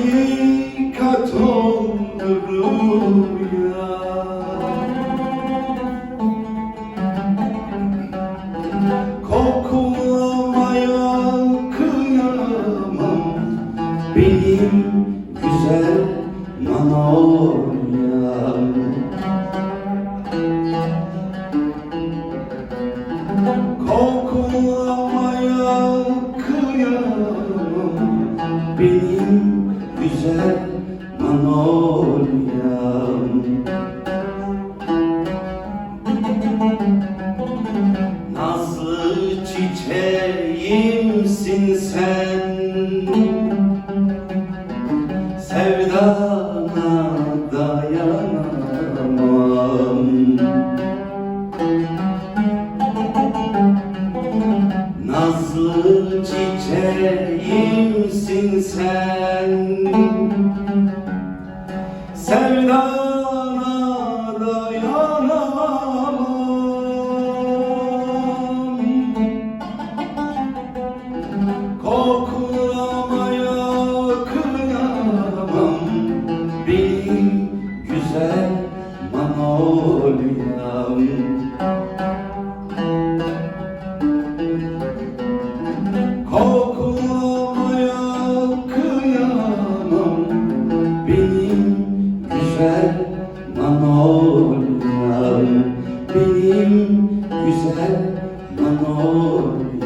hakikat olur ya Koklamaya kıyamam benim güzel Manolya Koklamaya kıyamam benim güzel manolyam. Nazlı çiçeğimsin sen çiçeğimsin sen? Sevdana güzel manolyam Benim güzel manolyam